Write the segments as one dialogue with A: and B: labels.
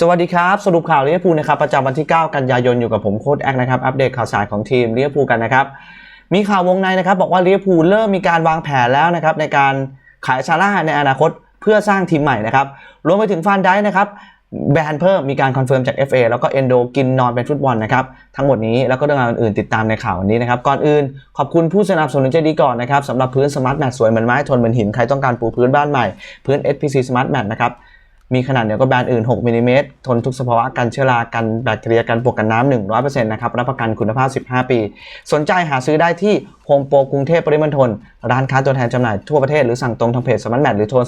A: สวัสดีครับ สรุปข่าวเวอร์พูนะครับประจำวันที่ 9 กันยายนอยู่กับผมโค้ดแอคนะครับอัปเดตข่าวสารของทีมเวอร์พูกันนะครับมีข่าววงในนะครับบอกว่าเวอร์พูเริ่มมีการวางแผนแล้วนะครับในการขายซาร่าในอนาคตเพื่อสร้างทีมใหม่นะครับรวมไปถึงฟานได้นะครับแบนเพิ่มมีการคอนเฟิร์มจาก FA แล้วก็เอนโดกินนอนเป็นฟุตบอลนะครับทั้งหมดนี้แล้วก็เรื่องราวอื่นๆติดตามในข่าววันนี้นะครับก่อนอื่นขอบคุณผู้สนับสนุนใจดีก่อนนะครับสำหรับพื้นสมาร์ทแมทสวยเหมือนไม้ทนเหมือนหินใครต้องการปูพื้นบ้านใหม่พื้น SPC Smart Mat นะครับ มีขนาดเหนือกว่าแบรนด์อื่น 6มิลลิเมตรทนทุกสภาวะกันเชื้อรา กันแบคทีเรีย กันปวกกันน้ำ100%นะครับ รับประกันคุณภาพ 15 ปี สนใจหาซื้อได้ที่โฮมโปรกรุงเทพปริมณฑล ร้านค้าตัวแทนจำหน่ายทั่วประเทศ หรือสั่งตรงทางเพจสมาร์ทแมทหรือโทร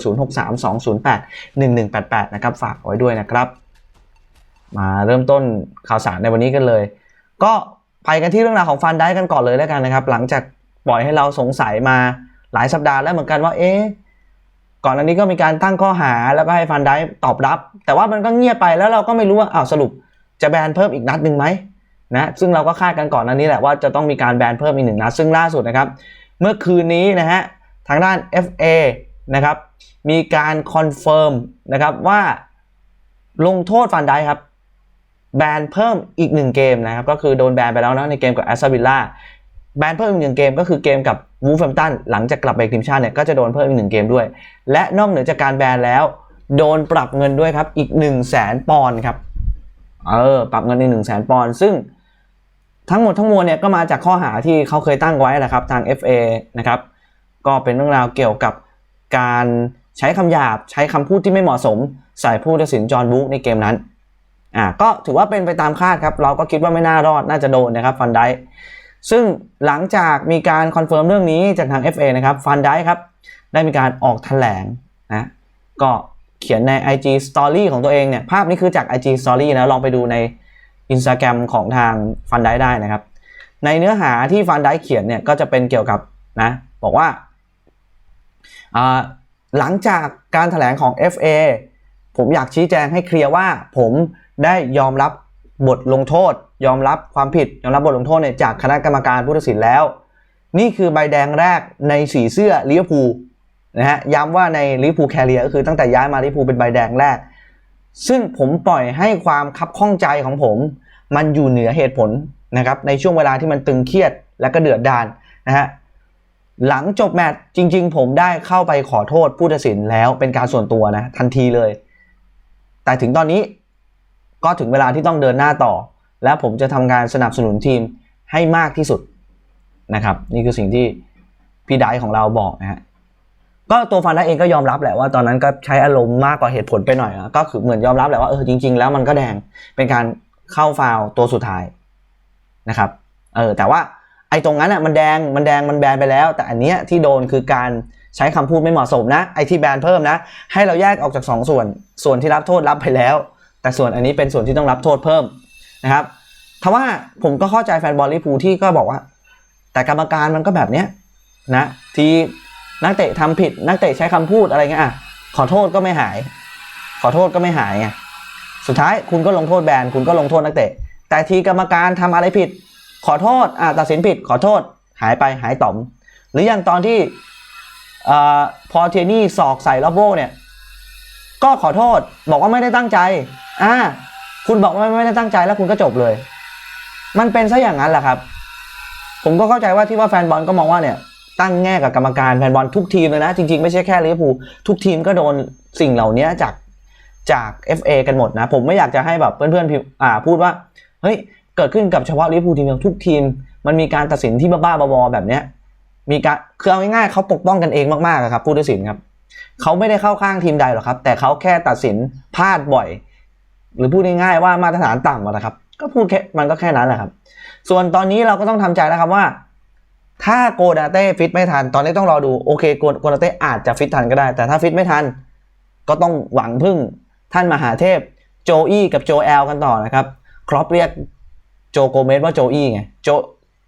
A: 0632081188 นะครับ ฝากไว้ด้วยนะครับ มาเริ่มต้นข่าวสารในวันนี้กันเลย ก็ไปกันที่เรื่องราวของฟันได้กันก่อนเลยแล้วกันนะครับ หลังจากปล่อยให้เราสงสัยมาหลายสัปดาห์แล้วเหมือนกันว่า เอ๊ะ ก่อนอันนี้ก็มีการตั้งข้อหาแล้วก็ให้ฟันได้ตอบรับ แต่ว่ามันก็เงียบไปแล้วเราก็ไม่รู้ว่าอ้าวสรุปจะแบนเพิ่มอีกนัดหนึ่งไหมนะซึ่งเราก็คาดกันก่อนอันนี้แหละว่าจะต้องมีการแบนเพิ่มอีกหนึ่งนัดซึ่งล่าสุดนะครับ เมื่อคืนนี้นะฮะทางด้าน FA นะครับมีการคอนเฟิร์มนะครับว่าลงโทษฟันได้ครับแบนเพิ่มอีกหนึ่งเกมนะครับก็คือโดนแบนไปแล้วนะในเกมกับแอสตันวิลล่า แบนเพิ่มอีกหนึ่งเกมก็คือเกมกับวูฟแฮมตันหลังจากกลับไปทีมชาติเนี่ยก็จะโดนเพิ่มอีกหนึ่งเกมด้วย และนอกเหนือจากการแบนแล้ว โดนปรับเงินด้วยครับอีก1 0 0 0 0แสนปอนด์ครับเออปรับเงินอีก1 0 0 0 0แสนปอนด์ซึ่งทั้งหมดทั้งมวลเนี่ยก็มาจากข้อหาที่เขาเคยตั้งไว้แหละครับทาง FA นะครับก็เป็นเรื่องราวเกี่ยวกับการใช้คำหยาบใช้คำพูดที่ไม่เหมาะสม ใส่ผู้ตัดสินจอห์นบุ๊กในเกมนั้นอ่าก็ถือว่าเป็นไปตามคาดครับเราก็คิดว่าไม่น่ารอดน่าจะโดนนะครับฟันได้ ซึ่งหลังจากมีการคอนเฟิร์มเรื่องนี้จากทาง FA นะครับฟันได้ครับ ได้มีการออกแถลงนะก็เขียนใน IG Story ของตัวเองเนี่ย ภาพนี้คือจาก IG Story นะ ลองไปดูใน Instagram ของทางฟันได้ได้นะครับ ในเนื้อหาที่ฟันได้เขียนเนี่ย ก็จะเป็นเกี่ยวกับนะ บอกว่าอ่าหลังจากการถแถลงของ FA ผมอยากชี้แจงให้เคลียร์ว่าผมได้ยอมรับ บทลงโทษ ยอมรับความผิดยอมรับบทลงโทษเนี่ยจากคณะกรรมการผู้ตัดสินแล้ว นี่คือใบแดงแรกในสีเสื้อลิเวอร์พูลนะฮะย้ำว่าในลิเวอร์พูลแคเรียก็คือตั้งแต่ย้ายมาลิเวอร์พูลเป็นใบแดงแรก ซึ่งผมปล่อยให้ความคับข้องใจของผม มันอยู่เหนือเหตุผลนะครับในช่วงเวลาที่มันตึงเครียดและก็เดือดดานนะฮะหลังจบแมตช์จริง ๆ ผมได้เข้าไปขอโทษผู้ตัดสินแล้วเป็นการส่วนตัวนะทันทีเลย แต่ถึงตอนนี้ ก็ถึงเวลาที่ต้องเดินหน้าต่อ และผมจะทำการสนับสนุนทีมให้มากที่สุดนะครับนี่คือสิ่งที่พี่ไดของเราบอกนะฮะก็ตัวฟันได้เองก็ยอมรับแหละว่าตอนนั้นก็ใช้อารมณ์มากกว่าเหตุผลไปหน่อยนะก็คือเหมือนยอมรับแหละว่าเออจริง ๆ แล้วมันก็แดงเป็นการเข้าฟาวล์ตัวสุดท้ายนะครับเออแต่ว่าไอ้ตรงนั้นอะมันแดงมันแดงมันแบนไปแล้ว แต่อันเนี้ยที่โดนคือการใช้คำพูดไม่เหมาะสมนะไอ้ที่แบนเพิ่มนะ ให้เราแยกออกจากสองส่วน ส่วนที่รับโทษรับไปแล้ว แต่ส่วนอันนี้เป็นส่วนที่ต้องรับโทษเพิ่มนะครับทว่าผมก็เข้าใจแฟนบอลลิเวอร์พูที่ก็บอกว่า แต่กรรมการมันก็แบบเนี้ยนะทีนักเตะทำผิดนักเตะใช้คำพูดอะไรเงี้ยอะขอโทษก็ไม่หาย ขอโทษก็ไม่หายไงสุดท้ายคุณก็ลงโทษแบนคุณก็ลงโทษนักเตะ แต่ทีกรรมการทำอะไรผิด ขอโทษอะตัดสินผิด ขอโทษหายไปหายต่อม หรืออย่างตอนที่อพอเทนี่สอกใส่ลอบโบเนี่ย ก็ขอโทษบอกว่าไม่ได้ตั้งใจ อ่าคุณบอกว่าไม่ได้ตั้งใจแล้วคุณก็จบเลย มันเป็นซะอย่างนั้นแหละครับ ผมก็เข้าใจว่าที่ว่าแฟนบอลก็มองว่าเนี่ยตั้งแง่กับกรรมการแฟนบอลทุกทีมเลยนะ จริงๆ ไม่ใช่แค่ลิเวอร์พูลทุกทีมก็โดนสิ่งเหล่านี้จากจาก FA กันหมดนะ ผมไม่อยากจะให้แบบเพื่อนๆพิมพ์อ่าพูดว่าเฮ้ยเกิดขึ้นกับเฉพาะลิเวอร์พูลทีมเดียวทุกทีม มันมีการตัดสินที่บ้าๆบอๆแบบเนี้ยมีการคือเอาง่ายๆเขาปกป้องกันเองมากๆครับผู้ตัดสินครับเขาไม่ได้เข้าข้างทีมใดหรอกครับ แต่เขาแค่ตัดสินพลาดบ่อย หรือพูดง่ายๆว่ามาตรฐานต่ำนะครับก็พูดแค่มันก็แค่นั้นแหละครับ ส่วนตอนนี้เราก็ต้องทำใจแล้วครับว่า ถ้าโกดาเต้ฟิตไม่ทัน ตอนนี้ต้องรอดูโอเคโกโกดาเต้อาจจะฟิตทันก็ได้ แต่ถ้าฟิตไม่ทัน ก็ต้องหวังพึ่งท่านมหาเทพโจอี้กับโจแอลกันต่อนะครับครอปเรียกโจโกเมสว่าโจอี้ไงโจ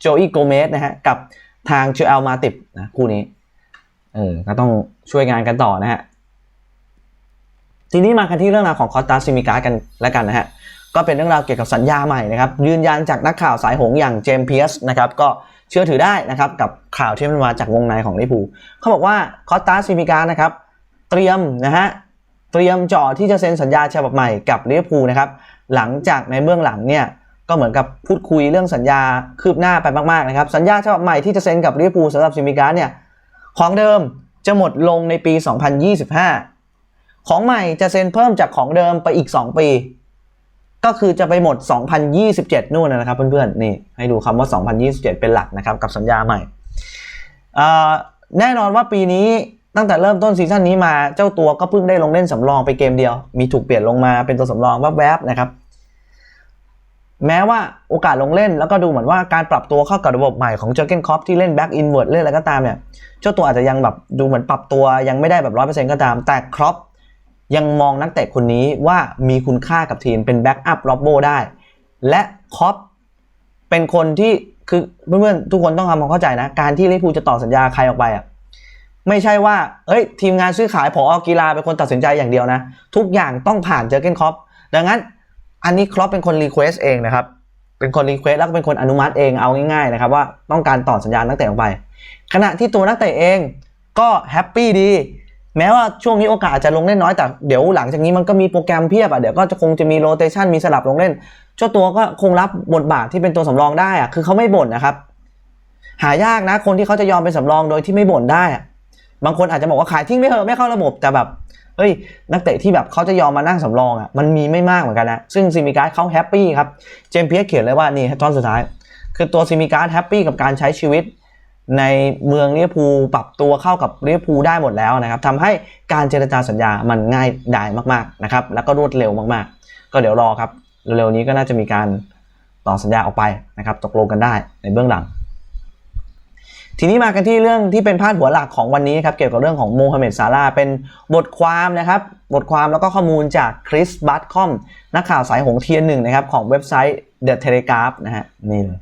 A: โจอี้โกเมสนะฮะกับทางโจแอลมาติบนะคู่นี้เออก็ต้องช่วยงานกันต่อนะฮะ ทีนี้มากันที่เรื่องราวของคอสตาซิมิกากันแล้วกันนะฮะก็เป็นเรื่องราวเกี่ยวกับสัญญาใหม่นะครับยืนยันจากนักข่าวสายหงอย่างเจมส์เพียสนะครับก็เชื่อถือได้นะครับกับข่าวที่มันมาจากวงในของลิเวอร์พูเขาบอกว่าคอสตาซิมิกานะครับเตรียมนะฮะเตรียมจ่อที่จะเซ็นสัญญาฉบับใหม่กับลิเวอร์พูนะครับหลังจากในเบื้องหลังเนี่ยก็เหมือนกับพูดคุยเรื่องสัญญาคืบหน้าไปมากๆนะครับสัญญาฉบับใหม่ที่จะเซ็นกับลิเวอร์พูสำหรับซิมิกาเนี่ยของเดิมจะหมดลงในปี 2025 ของใหม่จะเซ็นเพิ่มจากของเดิมไปอีก 2 ปี ก็คือจะไปหมด 2027 นู่นนะครับเพื่อนๆ นี่ให้ดูคำว่า 2027 เป็นหลักนะครับกับสัญญาใหม่ แน่นอนว่าปีนี้ตั้งแต่เริ่มต้นซีซั่นนี้มาเจ้าตัวก็เพิ่งได้ลงเล่นสำรองไปเกมเดียว มีถูกเปลี่ยนลงมาเป็นตัวสำรองแวบๆนะครับ แม้ว่าโอกาสลงเล่นแล้วก็ดูเหมือนว่าการปรับตัวเข้ากับระบบใหม่ของเจอร์เกนคอปที่เล่นแบ็กอินเวิร์ดเล่นอะไรก็ตามเนี่ย เจ้าตัวอาจจะยังแบบดูเหมือนปรับตัวยังไม่ได้แบบร้อยเปอร์เซ็นต์ก็ตาม แต่ครอป ยังมองนักเตะคนนี้ว่ามีคุณค่ากับทีมเป็นแบ็กอัพล็อบโบได้ และคอปเป็นคนที่คือเพื่อนๆทุกคนต้องทำความเข้าใจนะ การที่ลิเวอร์พูลจะต่อสัญญาใครออกไปอะไม่ใช่ว่าเอ้ย ทีมงานซื้อขายผออกีฬาเป็นคนตัดสินใจอย่างเดียวนะ ทุกอย่างต้องผ่านเจอเกนคอปดังนั้นอันนี้ครอปเป็นคนรีเควสเองนะครับ เป็นคนรีเควสแล้วก็เป็นคนอนุมัติเองเอาง่ายๆนะครับว่าต้องการต่อสัญญานักเตะออกไป ขณะที่ตัวนักเตะเองก็แฮปปี้ดี แม้ว่าช่วงนี้โอกาสอาจจะลงเล่นน้อยแต่เดี๋ยวหลังจากนี้มันก็มีโปรแกรมเพียบอะเดี๋ยวก็จะคงจะมีโรเตชันมีสลับลงเล่น เจ้าตัวก็คงรับบทบาทที่เป็นตัวสำรองได้อะคือเขาไม่บ่นนะครับ หายากนะคนที่เขาจะยอมเป็นสำรองโดยที่ไม่บ่นได้บางคนอาจจะบอกว่าขายทิ้งไม่เถอะไม่เข้าระบบแต่แบบเฮ้ยนักเตะที่แบบเขาจะยอมมานั่งสำรองอะมันมีไม่มากเหมือนกันนะซึ่งซิมิการ์ดเขาแฮปปี้ครับเจมส์เพียเขียนเลยว่านี่ตอนสุดท้าย คือตัวซิมิการ์ดแฮปปี้กับการใช้ชีวิต ในเมืองเวอร์พูปรับตัวเข้ากับเวอร์พูได้หมดแล้วนะครับทำให้การเจรจาสัญญามันง่ายดายมากๆนะครับแล้วก็รวดเร็วมากๆ ก็เดี๋ยวรอครับเร็วๆนี้ก็น่าจะมีการต่อสัญญาออกไปนะครับตกลงกันได้ในเบื้องหลัง ทีนี้มากันที่เรื่องที่เป็นพาดหัวหลักของวันนี้ครับเกี่ยวกับเรื่องของโมฮัมเหม็ดซาลาเป็นบทความนะครับบทความแล้วก็ข้อมูลจากคริสบัตคอมนักข่าวสายหงเทียนหนึ่งนะครับของเว็บไซต์ The Telegraph นะฮะนี่เลย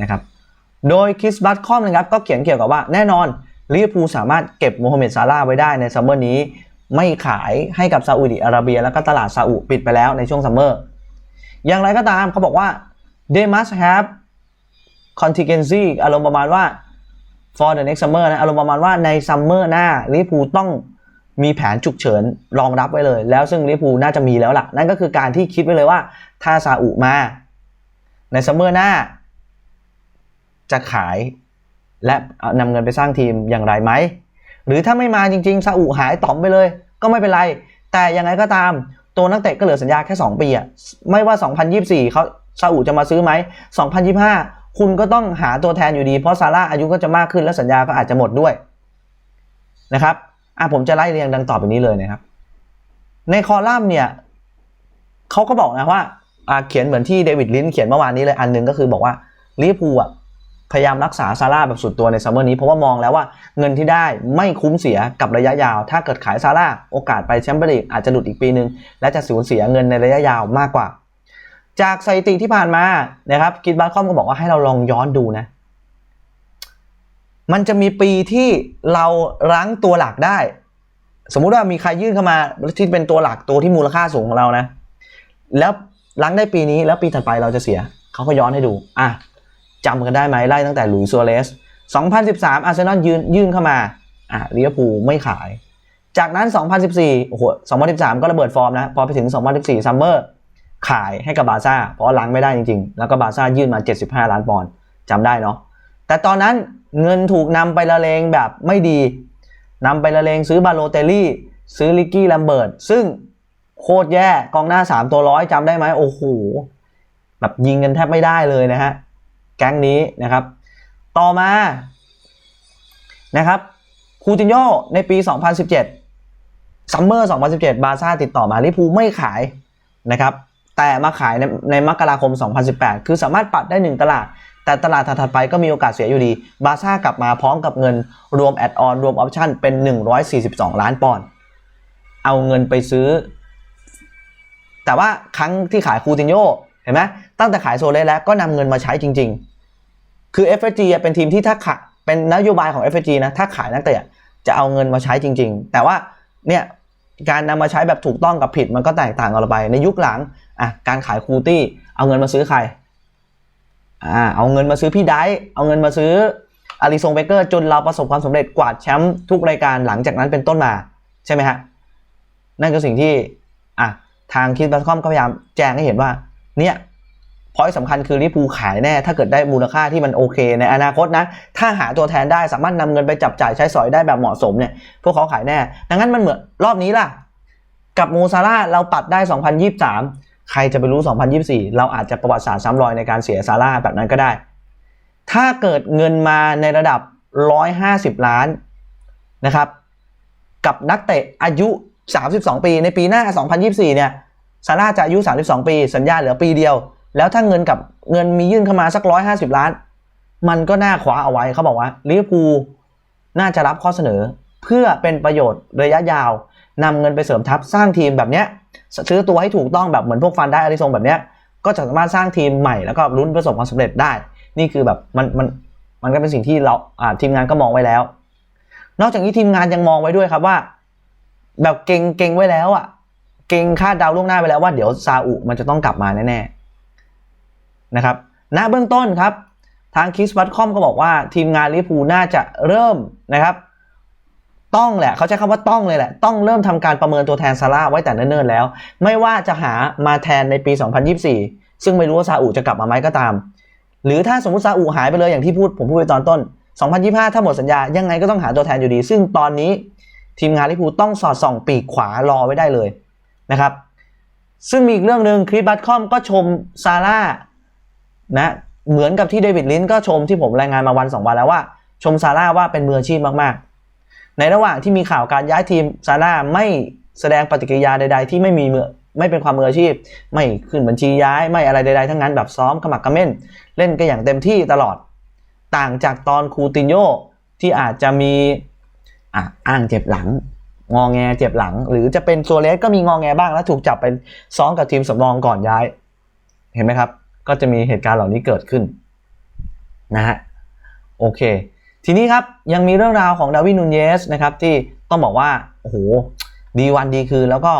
A: นะครับ โดยคริสบัตคอมนะครับก็เขียนเกี่ยวกับว่าแน่นอนลิเวอร์พูลสามารถเก็บโมฮัมเหม็ดซาลาไว้ได้ในซัมเมอร์นี้ ไม่ขายให้กับซาอุดิอาระเบีย แล้วก็ตลาดซาอุปิดไปแล้วในช่วงซัมเมอร์อย่างไรก็ตามเขาบอกว่า they must have contingency อารมณ์ประมาณว่า for the next summer นะอารมณ์ประมาณว่าในซัมเมอร์หน้าลิเวอร์พูลต้องมีแผนฉุกเฉินรองรับไว้เลย แล้วซึ่งลิเวอร์พูลน่าจะมีแล้วล่ะ นั่นก็คือการที่คิดไว้เลยว่าถ้าซาอุมา ในซัมเมอร์หน้า จะขาย และนำเงินไปสร้างทีมอย่างไรไหม หรือถ้าไม่มาจริงๆซาอุหายต่อมไปเลย ก็ไม่เป็นไร แต่ยังไงก็ตามตัวนักเตะก็เหลือสัญญาแค่ 2 ปีอะไม่ว่า 2024เขาซาอุจะมาซื้อไหม 2025 คุณก็ต้องหาตัวแทนอยู่ดี เพราะซาร่าอายุก็จะมากขึ้นและสัญญาก็อาจจะหมดด้วยนะครับอะผมจะไล่เรียงดังต่อไปนี้เลยนะครับ ในคอลัมน์เนี่ยเขาก็บอกนะว่าอาเขียนเหมือนที่เดวิดลินเขียนเมื่อวานนี้เลยอันหนึงก็คือบอกว่าลิเวอร์พูลอะ พยายามรักษาซาร่าแบบสุดตัวในซัมเมอร์นี้เพราะว่ามองแล้วว่าเงินที่ได้ไม่คุ้มเสียกับระยะยาว ถ้าเกิดขายซาร่าโอกาสไปแชมเปี้ยนลีกอาจจะหลุดอีกปีนึง และจะสูญเสียเงินในระยะยาวมากกว่า จากสถิติที่ผ่านมานะครับกิดบัตคอมก็บอกว่าให้เราลองย้อนดูนะ มันจะมีปีที่เรารั้งตัวหลักได้ สมมุติว่ามีใครยื่นเข้ามาที่เป็นตัวหลักตัวที่มูลค่าสูงของเรานะ แล้วรั้งได้ปีนี้แล้วปีถัดไปเราจะเสียเขาก็ย้อนให้ดูอะ จำกันได้ไหมไล่ตั้งแต่หลุยส์ซัวเรส2013 อาร์เซนอลยื่นยื่นเข้ามาอะลิเวอร์พูลไม่ขาย จากนั้น 2014 โอ้โห 2013 ก็ระเบิดฟอร์มนะ พอไปถึง 2014ซัมเมอร์ขายให้กับบาซ่า เพราะล้างไม่ได้จริงๆ แล้วก็บาซ่ายื่นมา 75 ล้านปอนด์จำได้เนาะ แต่ตอนนั้นเงินถูกนำไปละเลงแบบไม่ดี นำไปละเลงซื้อบาโลเตลลี่ ซื้อลิกกี้แลมเบิร์ต ซึ่งโคตรแย่ กองหน้า 3 ตัวร้อยจำได้ไหมโอ้โห แบบยิงกันแทบไม่ได้เลยนะฮะ แก๊งนี้นะครับ ต่อมานะครับคูตินโยในปี 2017 ซัมเมอร์ 2017 บาซ่าติดต่อมาลิพูไม่ขายนะครับ แต่มาขายในในมกราคม 2018 คือสามารถปัดได้ 1 ตลาด แต่ตลาดถัดไปก็มีโอกาสเสียอยู่ดี บาซ่ากลับมาพร้อมกับเงินรวมแอดออนรวมออปชั่นเป็น 142 ล้านปอนด์ เอาเงินไปซื้อ แต่ว่าครั้งที่ขายคูตินโยเห็นไหม ตั้งแต่ขายโซเลสแล้วก็นำเงินมาใช้จริง ๆ คือ FSG อะเป็นทีมที่ถ้าขายเป็นนโยบายของ FSG นะถ้าขายนักเตะจะเอาเงินมาใช้จริง ๆ แต่ว่าเนี่ยการนำมาใช้แบบถูกต้องกับผิดมันก็แตกต่างกันไป ในยุคหลังอะการขายคูตี้เอาเงินมาซื้อใครอ่าเอาเงินมาซื้อพี่ไดซ์เอาเงินมาซื้ออาริซงเบเกอร์จนเราประสบความสำเร็จกวาดแชมป์ทุกรายการหลังจากนั้นเป็นต้นมาใช่ไหมฮะนั่นคือสิ่งที่อะทางคิดบัสคอมก็พยายามแจ้งให้เห็นว่าเนี่ย พอยสำคัญคือลิพูขายแน่ ถ้าเกิดได้มูลค่าที่มันโอเค ในอนาคตนะ ถ้าหาตัวแทนได้สามารถนำเงินไปจับจ่ายใช้สอยได้แบบเหมาะสมเนี่ย พวกเขาขายแน่ ดังนั้นมันเหมือนรอบนี้ล่ะ กับมูซาร่าเราปัดได้ 2023 ใครจะไปรู้ 2024 เราอาจจะประวัติศาสตร์ซ้ำรอยในการเสียซาร่าแบบนั้นก็ได้ ถ้าเกิดเงินมาในระดับ 150 ล้านนะครับ กับนักเตะอายุ 32 ปี ในปีหน้า 2024 เนี่ยซาร่าจะอายุ 32 ปี สัญญาเหลือปีเดียว แล้วถ้าเงินกับเงินมียื่นเข้ามาสัก150ล้าน มันก็น่าคว้าเอาไว้เขาบอกว่าลิเวอร์พูลน่าจะรับข้อเสนอ เพื่อเป็นประโยชน์ระยะยาวนำเงินไปเสริมทัพสร้างทีมแบบเนี้ยซื้อตัวให้ถูกต้องแบบเหมือนพวกฟันได้อาริซงแบบเนี้ยก็จะสามารถสร้างทีมใหม่แล้วก็ลุ้นประสบความสำเร็จได้ นี่คือแบบมันมันมันก็เป็นสิ่งที่เราอ่าทีมงานก็มองไว้แล้ว นอกจากนี้ทีมงานยังมองไว้ด้วยครับว่า แบบเก่งเก่งไว้แล้วอะ เก่งคาดเดาล่วงหน้าไปแล้วว่าเดี๋ยวซาอุมันจะต้องกลับมาแน่ๆ นะครับณเบื้องต้นครับ ทางคิสบัตคอมก็บอกว่าทีมงานลิพูน่าจะเริ่มนะครับ ต้องแหละเขาใช้คำว่าต้องเลยแหละ ต้องเริ่มทำการประเมินตัวแทนซาร่าไว้แต่เนิ่นๆแล้ว ไม่ว่าจะหามาแทนในปี 2024 ซึ่งไม่รู้ว่าซาอุจะกลับมาไหมก็ตาม หรือถ้าสมมติซาอุหายไปเลยอย่างที่พูดผมพูดไปตอนต้น 2025 ถ้าหมดสัญญายังไงก็ต้องหาตัวแทนอยู่ดี ซึ่งตอนนี้ทีมงานลิพูต้องสอดส่องปีกขวารอไว้ได้เลยนะครับซึ่งมีอีกเรื่องหนึ่งคริสบัตคอมก็ชมซาร่า นะเหมือนกับที่เดวิดลินก็ชมที่ผมรายงานมาวันสองวันแล้วว่า ชมซาร่าว่าเป็นมืออาชีพมากๆ ในระหว่างที่มีข่าวการย้ายทีมซาร่าไม่แสดงปฏิกิริยาใด ๆ ที่ไม่มีมือไม่เป็นความมืออาชีพ ไม่ขึ้นบัญชีย้ายไม่อะไรใดๆทั้งนั้นแบบซ้อมขมักเขม้น เล่นก็อย่างเต็มที่ตลอด ต่างจากตอนคูตินโยที่อาจจะมีอะอ้างเจ็บหลัง งองแงเจ็บหลัง หรือจะเป็นโซเลสก็มีงองแงบ้างแล้วถูกจับไปซ้อมกับทีมสำรองก่อนย้าย เห็นไหมครับ ก็จะมีเหตุการณ์เหล่านี้เกิดขึ้นนะฮะโอเค ทีนี้ครับยังมีเรื่องราวของดาวินนูนเยสนะครับที่ต้องบอกว่าโอ้โหดีวันดีคืนแล้วก็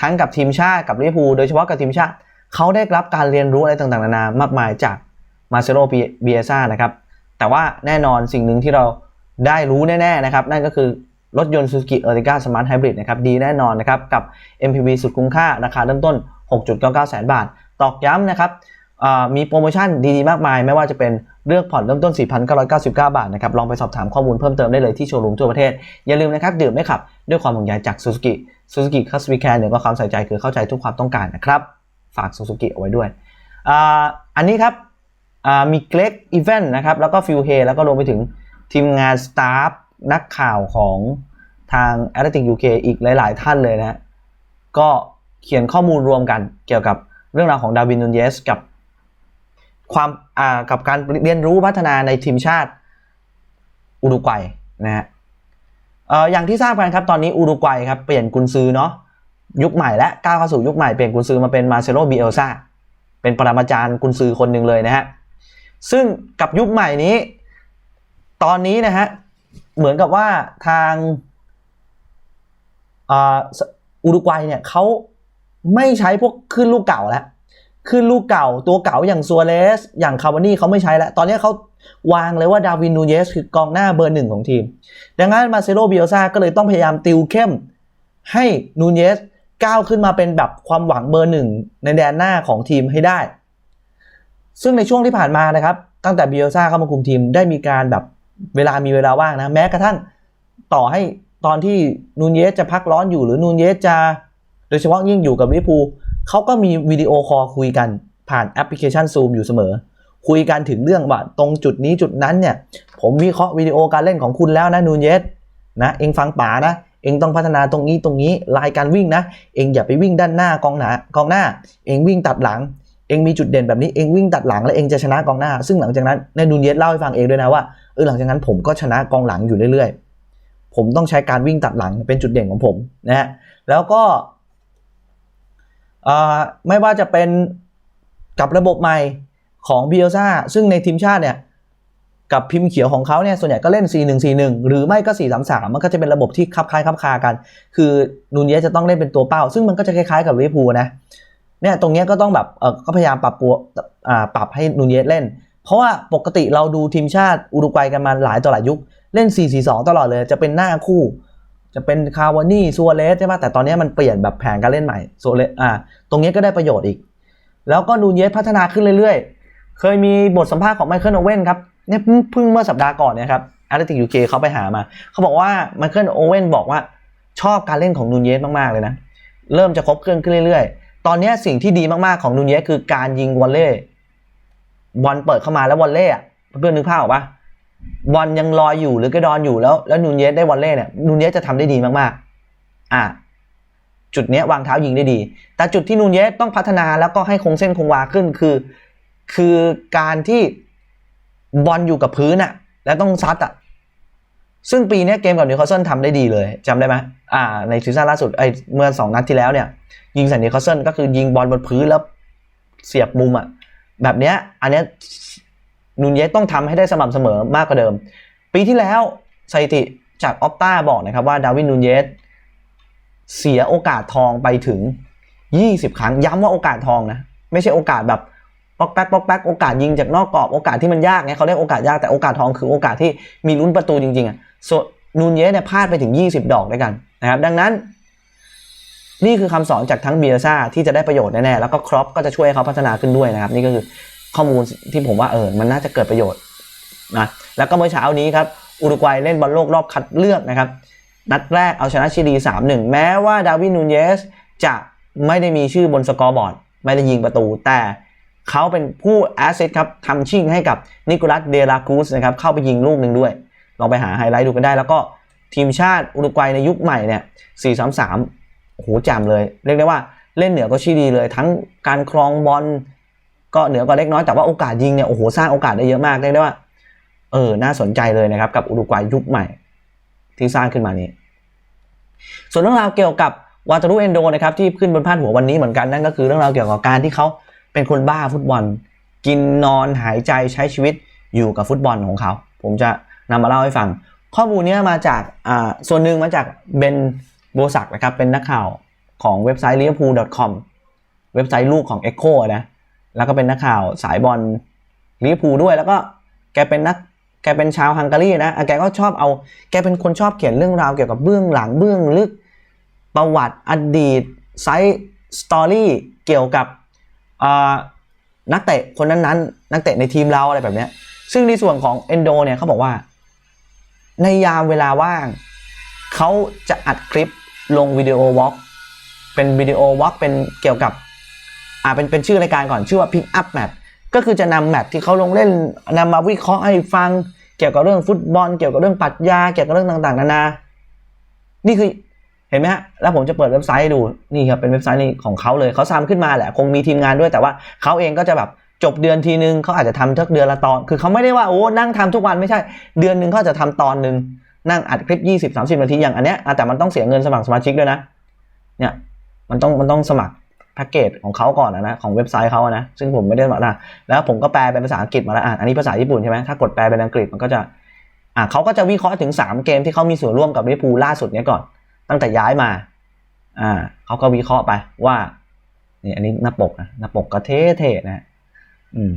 A: ทั้งกับทีมชาติกับลิเวอร์พูลโดยเฉพาะกับทีมชาติเขาได้รับการเรียนรู้อะไรต่างๆนานามากมายจากมาเซโรเบียซ่านะครับ แต่ว่าแน่นอนสิ่งหนึ่งที่เราได้รู้แน่ๆนะครับ นั่นก็คือรถยนต์ Suzuki Ertiga Smart Hybrid นะครับ ดีแน่นอนนะครับ กับ MPV สุดคุ้มค่า ราคาเริ่มต้น 6.99 แสนบาท ตอกย้ำนะครับ มีโปรโมชั่นดีๆ มากมาย ไม่ว่าจะเป็นเลือกผ่อนเริ่มต้น 4,999 บาทนะครับ ลองไปสอบถามข้อมูลเพิ่มเติมได้เลยที่โชว์รูมทั่วประเทศ อย่าลืมนะครับ ดื่มไม่ขับ ด้วยความห่วงใยจาก Suzuki Suzuki Customer Care เหนือกว่าความใส่ใจคือเข้าใจทุกความต้องการนะครับ ฝาก Suzuki เอาไว้ด้วย อันนี้ครับมีเกรกอีเวนต์นะครับ แล้วก็ฟิลเฮแล้วก็รวมไปถึงทีมงานสตาฟนักข่าวของทาง a t l e t i c UK อีกหลาย ๆ ท่านเลยนะก็เขียนข้อมูลรวมกันเกี่ยวกับเรื่องราวของดาวินนูนเยสกับ ความกับการเรียนรู้พัฒนาในทีมชาติอุรุกวัยนะฮะเอ่ออย่างที่ทราบกันครับตอนนี้อุรุกวัยครับเปลี่ยนกุนซือเนาะยุคใหม่และก้าวเข้าสู่ยุคใหม่เปลี่ยนกุนซือมาเป็นมาเซโลบิเอลซาเป็นปรมาจารย์กุนซือคนหนึ่งเลยนะฮะซึ่งกับยุคใหม่นี้ ตอนนี้นะฮะเหมือนกับว่าทางอุรุกวัยเนี่ยเขาไม่ใช้พวกขึ้นลูกเก่าแล้ว ขึ้นลูกเก่าตัวเก่าอย่างซัวเรสอย่างคาวานี่เขาไม่ใช้แล้ว ตอนนี้เขาวางเลยว่าดาวินนูเยสคือกองหน้าเบอร์หนึ่งของทีม ดังนั้นมาเซโลเบียซาก็เลยต้องพยายามติวเข้ม ให้นูเยสก้าวขึ้นมาเป็นแบบความหวังเบอร์หนึ่งในแดนหน้าของทีมให้ได้ ซึ่งในช่วงที่ผ่านมานะครับ ตั้งแต่เบียซาเข้ามาคุมทีมได้มีการแบบเวลามีเวลาว่างนะแม้กระทั่งต่อให้ตอนที่นูนเยสจะพักร้อนอยู่หรือนูนเยสจะ โดยเฉพาะยิ่งอยู่กับลิเวอร์พูล เขาก็มีวิดีโอคอลคุยกันผ่านแอปพลิเคชัน Zoom อยู่เสมอ คุยกันถึงเรื่องว่าตรงจุดนี้จุดนั้นเนี่ย ผมวิเคราะห์วิดีโอการเล่นของคุณแล้วนะนูนเยสนะเองฟังป๋านะ เองต้องพัฒนาตรงนี้ตรงนี้ลายการวิ่งนะ เองอย่าไปวิ่งด้านหน้ากองหน้ากองหน้า เองวิ่งตัดหลัง เองมีจุดเด่นแบบนี้เองวิ่งตัดหลังแล้วเองจะชนะกองหน้า ซึ่งหลังจากนั้นในนูนเยสเล่าให้ฟังเองด้วยนะว่าเออหลังจากนั้นผมก็ชนะกองหลังอยู่เรื่อย ๆ ผมต้องใช้การวิ่งตัดหลังเป็นจุดเด่นของผมนะฮะแล้วก็ ไม่ว่าจะเป็นกับระบบใหม่ของเบียซ่าซึ่งในทีมชาติเนี่ยกับพิมพ์เขียวของเขาเนี่ยส่วนใหญ่ก็เล่น 4-1-4-1 หรือไม่ก็ 4-3-3 มันก็จะเป็นระบบที่คับคล้ายคับคากัน คือนูนเยจะต้องเล่นเป็นตัวเป้า ซึ่งมันก็จะคล้ายๆกับลิเวอร์พูลนะเนี่ยตรงนี้ก็ต้องแบบเออก็พยายามปรับปัวปรับให้นูนเยสเล่น เพราะว่าปกติเราดูทีมชาติอุรุกวัยกันมาหลายต่อหลายยุค เล่น 4-4-2 ตลอดเลย จะเป็นหน้าคู่ จะเป็นคาวานี่ซัวเรสใช่ปะแต่ตอนนี้มันเปลี่ยนแบบแผนการเล่นใหม่ซัวเรสอ่าตรงนี้ก็ได้ประโยชน์อีก แล้วก็นูเยสพัฒนาขึ้นเรื่อยๆ เคยมีบทสัมภาษณ์ของไมเคิลโอเว่นครับเนี่ยเพิ่งเมื่อสัปดาห์ก่อนเนี่ยครับอาร์ติกยูเคเขาไปหามา เขาบอกว่าไมเคิลโอเว่นบอกว่าชอบการเล่นของนูเยสมากๆเลยนะ เริ่มจะครบเครื่องขึ้นเรื่อยๆ ตอนนี้สิ่งที่ดีมากๆของนูเยสคือการยิงวอลเล่บอลเปิดเข้ามาแล้ววอลเล่เพื่อนนึกภาพออกปะ บอลยังลอยอยู่หรือกระดอนอยู่แล้ว แล้วนูนเยสได้วอลเล่เนี่ยนูนเยสจะทำได้ดีมากๆ อะจุดเนี้ยวางเท้ายิงได้ดี แต่จุดที่นูนเยสต้องพัฒนาแล้วก็ให้คงเส้นคงวาขึ้นคือ คือการที่บอลอยู่กับพื้นอะแล้วต้องซัดอะซึ่งปีนี้เกมกับนิวคาสเซิลทำได้ดีเลยจำได้ไหมอ่า ในซีซั่นล่าสุดไอ้เมื่อสองนัดที่แล้วเนี่ย ยิงใส่นิวคาสเซิลก็คือยิงบอลบนพื้นแล้วเสียบมุมอะแบบเนี้ยอันเนี้ย นูนเยสต้องทำให้ได้สม่ำเสมอมากกว่าเดิม ปีที่แล้วสถิติจากออปต้าบอกนะครับว่าดาวินนูนเยสเสียโอกาสทองไปถึง 20 ครั้ง ย้ำว่าโอกาสทองนะ ไม่ใช่โอกาสแบบป๊อกแป๊กป๊อกแป๊กโอกาสยิงจากนอกกรอบโอกาสที่มันยากไงเขาเรียกโอกาสยากแต่โอกาสทองคือโอกาสที่มีลุ้นประตูจริงๆอะนูนเยสเนี่ยพลาดไปถึง 20 ดอกด้วยกันนะครับ ดังนั้น นี่คือคำสอนจากทั้งเบียซ่าที่จะได้ประโยชน์แน่ๆแล้วก็ครอปก็จะช่วยเขาพัฒนาขึ้นด้วยนะครับ นี่ก็คือ ข้อมูลที่ผมว่าเออมันน่าจะเกิดประโยชน์นะแล้วก็เมื่อเช้านี้ครับอุรุกวัยเล่นบอลโลกรอบคัดเลือกนะครับ นัดแรกเอาชนะชิลี 3-1 แม้ว่าดาวินนูนเยสจะไม่ได้มีชื่อบนสกอร์บอร์ด ไม่ได้ยิงประตู แต่เขาเป็นผู้แอสเซทครับทำชิ่งให้กับนิโคลัสเดลาคูสนะครับเข้าไปยิงลูกหนึ่งด้วย ลองไปหาไฮไลท์ดูกันได้ แล้วก็ทีมชาติอุรุกวัยในยุคใหม่เนี่ย 4-3-3โอ้โหจำเลย เรียกได้ว่าเล่นเหนือกว่าชิลีเลย ทั้งการครองบอล ก็เหนือกว่าเล็กน้อยแต่ว่าโอกาสยิงเนี่ยโอ้โหสร้างโอกาสได้เยอะมากเรียกได้ว่า เออน่าสนใจเลยนะครับ กับอุรุกวัยยุคใหม่ ที่สร้างขึ้นมานี้ ส่วนเรื่องราวเกี่ยวกับวาตารุเอนโดนะครับที่ขึ้นบนพาดหัววันนี้เหมือนกันนั่นก็คือเรื่องราวเกี่ยวกับการที่เขาเป็นคนบ้าฟุตบอล กินนอนหายใจใช้ชีวิตอยู่กับฟุตบอลของเขา ผมจะนำมาเล่าให้ฟัง ข้อมูลนี้มาจากอ่าส่วนหนึ่งมาจากเบนโบสักนะครับเป็นนักข่าวของเว็บไซต์ liverpool.com เว็บไซต์ลูกของ Echo นะ แล้วก็เป็นนักข่าวสายบอลลิเวอร์พูลด้วย แล้วก็แกเป็นนักแกเป็นชาวฮังการีนะแกก็ชอบเอาแกเป็นคนชอบเขียนเรื่องราวเกี่ยวกับเบื้องหลังเบื้องลึก ประวัติอดีตไซส์สตอรี่เกี่ยวกับนักเตะคนนั้นๆ นักเตะในทีมเราอะไรแบบนี้ซึ่งในส่วนของเอนโดเนี่ยเขาบอกว่า ในยามเวลาว่าง เขาจะอัดคลิปลงวิดีโอวอล์กเป็นวิดีโอวอล์กเป็นเกี่ยวกับ อ่าเป็นเป็นชื่อรายการก่อนชื่อว่า Pick Up Map ก็คือจะนำแมตช์ที่เขาลงเล่นนำมาวิเคราะห์ให้ฟัง เกี่ยวกับเรื่องฟุตบอล เกี่ยวกับเรื่องปรัชญาเกี่ยวกับเรื่องต่างๆ นานา นี่คือเห็นไหมฮะแล้วผมจะเปิดเว็บไซต์ให้ดูนี่ครับเป็นเว็บไซต์นี่ของเขาเลยเขาทำขึ้นมาแหละ คงมีทีมงานด้วยแต่ว่าเขาเองก็จะแบบจบเดือนทีนึงเขาอาจจะทำทุกเดือนละตอน คือเขาไม่ได้ว่าโอ้นั่งทำทุกวันไม่ใช่ เดือนหนึ่งเขาจะทำตอนหนึ่งนั่งอัดคลิป 20 30 นาทีอย่างอันเนี้ยแต่มันต้องเสียเงินสมัครสมาชิกด้วยนะเนี่ยมันต้องมันต้องสมัคร แพ็กเกจของเขาก่อนนะของเว็บไซต์เขาอะนะ ซึ่งผมไม่ได้มัครนะแล้วผมก็แปลเป็นภาษาอังกฤษมาแล้วอะอันนี้ภาษาญี่ปุ่นใช่ไหมถ้ากดแปลเป็นอังกฤษมันก็จะอะเขาก็จะวิเคราะห์ถึง 3 เกมที่เขามีส่วนร่วมกับลิเวอร์พูลล่าสุดเนี้ยก่อน ตั้งแต่ย้ายมาอ่าเขาก็วิเคราะห์ไปว่าเนี่ยอันนี้หน้าปกนะหน้าปกก็เท่ๆนะอืม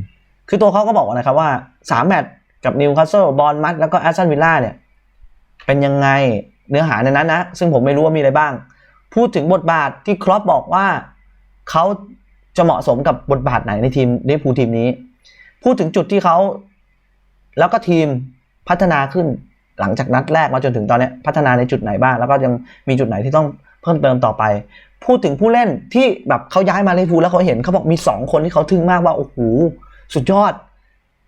A: คือตัวเขาก็บอกนะครับว่าสามแมตช์กับนิวคาสเซิลบอลมัดแล้วก็แอสตันวิลล่าเนี่ยเป็นยังไงเนื้อหาในนั้นนะ ซึ่งผมไม่รู้ว่ามีอะไรบ้าง พูดถึงบทบาทที่ครอปบอกว่า เขาจะเหมาะสมกับบทบาทไหนในทีมลิเวอร์พูลทีมนี้ พูดถึงจุดที่เขาแล้วก็ทีมพัฒนาขึ้นหลังจากนัดแรกมาจนถึงตอนนี้พัฒนาในจุดไหนบ้าง แล้วก็ยังมีจุดไหนที่ต้องเพิ่มเติมต่อไป พูดถึงผู้เล่นที่แบบเขาย้ายมาลิเวอร์พูลแล้วเขาเห็นเขาบอกมี 2 คนที่เขาทึ่งมากว่าโอ้โหสุดยอด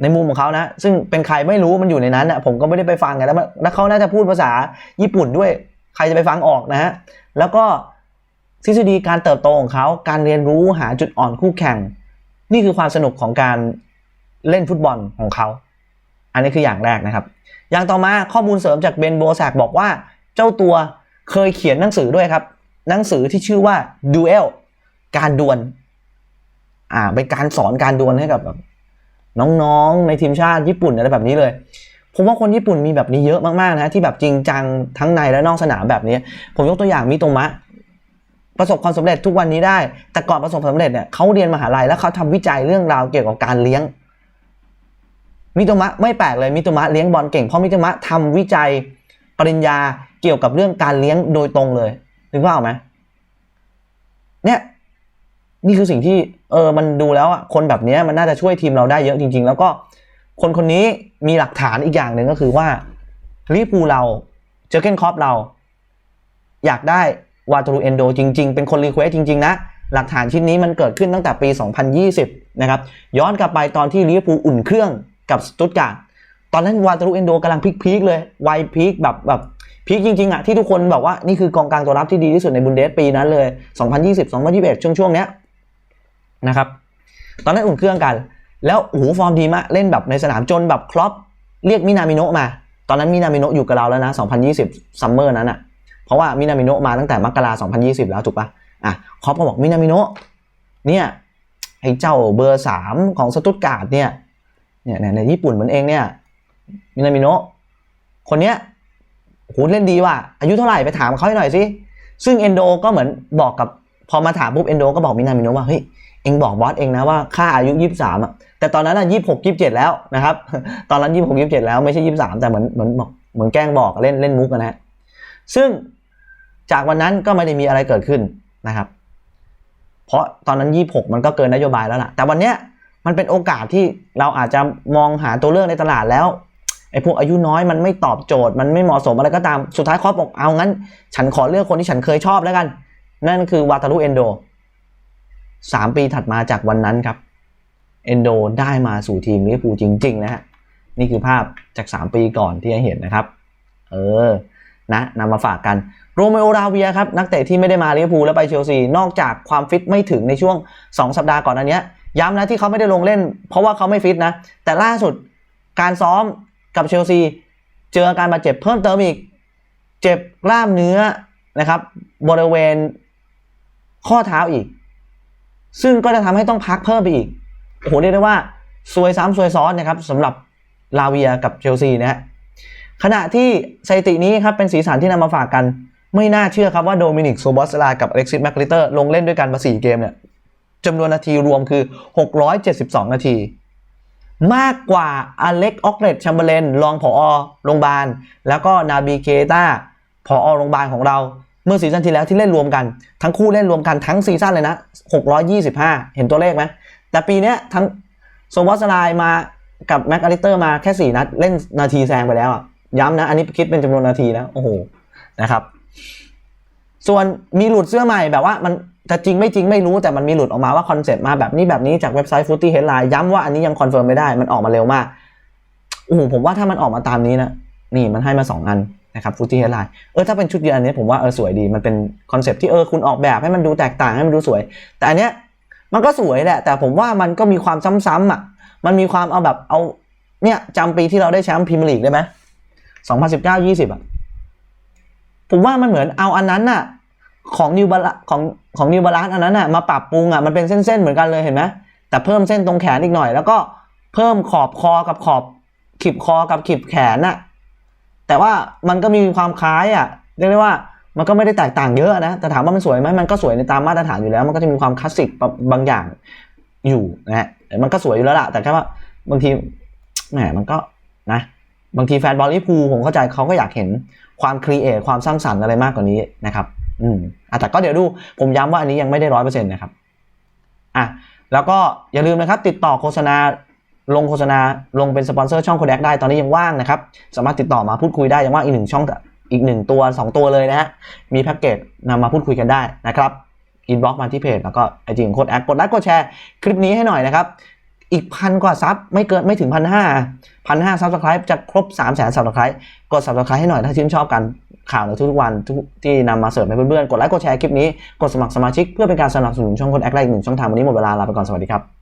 A: ในมุมของเขานะ ซึ่งเป็นใครไม่รู้มันอยู่ในนั้นนะผมก็ไม่ได้ไปฟังไงแล้วแล้วเขาน่าจะพูดภาษาญี่ปุ่นด้วย ใครจะไปฟังออกนะฮะแล้วก็ ทฤษฎีการเติบโตของเขาการเรียนรู้หาจุดอ่อนคู่แข่ง นี่คือความสนุกของการเล่นฟุตบอลของเขา อันนี้คืออย่างแรกนะครับ อย่างต่อมาข้อมูลเสริมจากเบนโบแซกบอกว่าเจ้าตัวเคยเขียนหนังสือด้วยครับ หนังสือที่ชื่อว่า Duel การดวลอ่าเป็นการสอนการดวลให้กับแบบน้องๆในทีมชาติญี่ปุ่นอะไรแบบนี้เลยผมว่าคนญี่ปุ่นมีแบบนี้เยอะมากๆนะที่แบบจริงจังทั้งในและนอกสนามแบบนี้ ผมยกตัวอย่างมิโตมะ ประสบความสำเร็จทุกวันนี้ได้ แต่ก่อนประสบความสำเร็จเนี่ยเขาเรียนมหาลัยแล้วเขาทำวิจัยเรื่องราวเกี่ยวกับการเลี้ยง มิโตมะไม่แปลกเลยมิโตมะเลี้ยงบอลเก่งเพราะมิโตมะทำวิจัยปริญญาเกี่ยวกับเรื่องการเลี้ยงโดยตรงเลยนึกว่าเอไหมเนี่ยนี่คือสิ่งที่เออมันดูแล้วอะคนแบบนี้มันน่าจะช่วยทีมเราได้เยอะจริง ๆ แล้วก็คนคนนี้มีหลักฐานอีกอย่างหนึ่งก็คือว่าลิเวอร์พูเราเจอเกนคอปเรา อยากได้ วาตูรูเอนโดจริง ๆ เป็นคนรีเควสจริง ๆ นะ หลักฐานชิ้นนี้มันเกิดขึ้นตั้งแต่ปี 2020 นะครับ ย้อนกลับไปตอนที่ลิเวอร์พูลอุ่นเครื่องกับสตุตการ์ดตอนนั้นวาตูรูเอนโดกำลังพีคๆเลยวัยพีคแบบแบบพีคจริง ๆอะที่ทุกคนบอกว่านี่คือกองกลางตัวรับที่ดีที่สุดในบุนเดสปีนั้นเลย 2020 2021 ช่วงช่วงๆเนี้ยนะครับตอนนั้นอุ่นเครื่องกัน แล้วโอ้โหฟอร์มดีมากเล่นแบบในสนามจนแบบครอปเรียกมินามิโนะมา ตอนนั้นมินามิโนะอยู่กับเราแล้วนะ 2020 ซัมเมอร์นั้นอะ เพราะว่ามินามิโนะมาตั้งแต่มกรา2020แล้วถูกปะอะคอปก็บอกมินามิโนะเนี่ยไอ้เจ้าเบอร์สามของสตุตการ์ดเนี่ยเนี่ยในญี่ปุ่นเหมือนเองเนี่ยมินามิโนะคนเนี้ยโหเล่นดีว่ะอายุเท่าไหร่ไปถามเขาให้หน่อยสิซึ่งเอนโดก็เหมือนบอกกับพอมาถามปุ๊บเอนโดก็บอกมินามิโนะว่าเฮ้ยเองบอกบอสเองนะว่าค่าอายุ 23อะแต่ตอนนั้นอะ26 27แล้วนะครับ ตอนนั้น26 27แล้วไม่ใช่23แต่เหมือนเหมือนบอกเหมือนแกล้งบอกเล่นเล่นมุกกันนะฮะซึ่ง จากวันนั้นก็ไม่ได้มีอะไรเกิดขึ้นนะครับ เพราะตอนนั้น 26 มันก็เกินนโยบายแล้วล่ะ แต่วันเนี้ยมันเป็นโอกาสที่เราอาจจะมองหาตัวเลือกในตลาดแล้วไอ้พวกอายุน้อยมันไม่ตอบโจทย์ มันไม่เหมาะสมอะไรก็ตามสุดท้ายครอปบอกเอางั้น ฉันขอเลือกคนที่ฉันเคยชอบแล้วกัน นั่นคือวาตารุเอนโดสามปีถัดมาจากวันนั้นครับเอนโดได้มาสู่ทีมลิเวอร์พูลจริง ๆ นะฮะ นี่คือภาพจาก 3 ปีก่อนที่ให้เห็นนะครับ เออ นะนำมาฝากกันโรเมโอราเวียครับนักเตะที่ไม่ได้มาลิเวอร์พูลแล้วไปเชลซีนอกจากความฟิตไม่ถึงในช่วง 2 สัปดาห์ก่อนอันเนี้ยย้ำนะที่เขาไม่ได้ลงเล่น เพราะว่าเขาไม่ฟิตนะ แต่ล่าสุดการซ้อมกับเชลซีเจออาการบาดเจ็บเพิ่มเติมอีก เจ็บกล้ามเนื้อนะครับบริเวณข้อเท้าอีก ซึ่งก็จะทำให้ต้องพักเพิ่มไปอีกโอ้โหเรียกได้ว่าซวยซ้ำซวยซ้อนนะครับสำหรับลาเวียกับเชลซีนะฮะ ขณะที่สถิตินี้ครับเป็นสีสันที่นำมาฝากกัน ไม่น่าเชื่อครับว่าโดมินิกโซบอสลากับอเล็กซิสแมคลิเตอร์ลงเล่นด้วยกันมา 4 เกมเนี่ยจำนวนนาทีรวมคือ 672 นาที มากกว่าอเล็กออกเลตชัมเบเลนรองผอโรงพยาบาล แล้วก็นาบีเคตาผอโรงพยาบาลของเรา เมื่อซีซั่นที่แล้วที่เล่นรวมกัน ทั้งคู่เล่นรวมกันทั้งซีซั่นเลยนะ 625 เห็นตัวเลขไหมแต่ปีนี้ทั้งโซวอสไลมากับแม็กอลิเตอร์มาแค่ 4 นัดเล่นนาทีแซงไปแล้วอะ ย้ำนะ อันนี้คิดเป็นจำนวนนาทีนะโอ้โหนะครับ ส่วนมีหลุดเสื้อใหม่แบบว่ามันจะจริงไม่จริงไม่รู้แต่มันมีหลุดออกมาว่าคอนเซ็ปต์มาแบบนี้แบบนี้จากเว็บไซต์ Footy Headline ย้ำว่าอันนี้ยังคอนเฟิร์มไม่ได้มันออกมาเร็วมากโอ้โหผมว่าถ้ามันออกมาตามนี้นะนี่มันให้มา 2 อันนะครับ Footy Headline เออถ้าเป็นชุดเดียวอันนี้ผมว่าเออสวยดีมันเป็นคอนเซ็ปต์ที่เออคุณออกแบบให้มันดูแตกต่างให้มันดูสวย แต่อันเนี้ยมันก็สวยแหละ แต่ผมว่ามันก็มีความซ้ำๆอะมันมีความเอาแบบเอาเนี่ยจำปีที่เราได้แชมป์พรีเมียร์ลีกได้ไหม 2019 20อะผมว่ามันเหมือนเอาอันนั้นน่ะ ของนิวบาลของของนิวบาลานอันนั้นน่ะมาปรับปรุงอะมันเป็นเส้นๆเหมือนกันเลยเห็นไหมแต่เพิ่มเส้นตรงแขนอีกหน่อย แล้วก็เพิ่มขอบคอกับขอบขีบคอกับขีบแขนน่ะแต่ว่ามันก็มีความคล้ายอะเรียกได้ว่ามันก็ไม่ได้แตกต่างเยอะนะแต่ถามว่ามันสวยไหมมันก็สวยในตามมาตรฐานอยู่แล้ว มันก็จะมีความคลาสสิกบางอย่างอยู่นะฮะมันก็สวยอยู่แล้วล่ะ แต่แค่ว่าบางทีแหมมันก็นะ บางทีแฟนบอลลิพูผมเข้าใจเขาก็อยากเห็นความครีเอทความสร้างสรรค์อะไรมากกว่านี้นะครับ อืมอะแต่ก็เดี๋ยวดู ผมย้ำว่าอันนี้ยังไม่ได้ร้อยเปอร์เซ็นต์นะครับอะแล้วก็อย่าลืมนะครับ ติดต่อโฆษณาลงโฆษณาลงเป็นสปอนเซอร์ช่องโคแดกได้ตอนนี้ยังว่างนะครับ สามารถติดต่อมาพูดคุยได้ยังว่างอีกหนึ่งช่องอีกหนึ่งตัว 2 ตัวเลยนะฮะมีแพ็กเกจนำมาพูดคุยกันได้นะครับอินบ็อกมาที่เพจแล้วก็ไอจีของโคดแอดกดไลค์กดแชร์คลิปนี้ให้หน่อยนะครับ อีกพันกว่าซับไม่เกินไม่ถึงพันห้า พันห้าซับสไครป์จะครบ3 0 0แสนซับสไครป์กดซับสไครป์ให้หน่อยถ้าชื่นชอบกันข่าวในทุกๆวันท,ที่นำมาเสิร์ฟให้เพื่อนๆ กดไลค์กดแชร์คลิปนี้ กดสมัครสมาชิกเพื่อเป็นการสนับสนุนช่องคนแอคไลน์อีกหนึ่งช่องทางวันนี้หมดเวลาลาไปก่อนสวัสดีครับ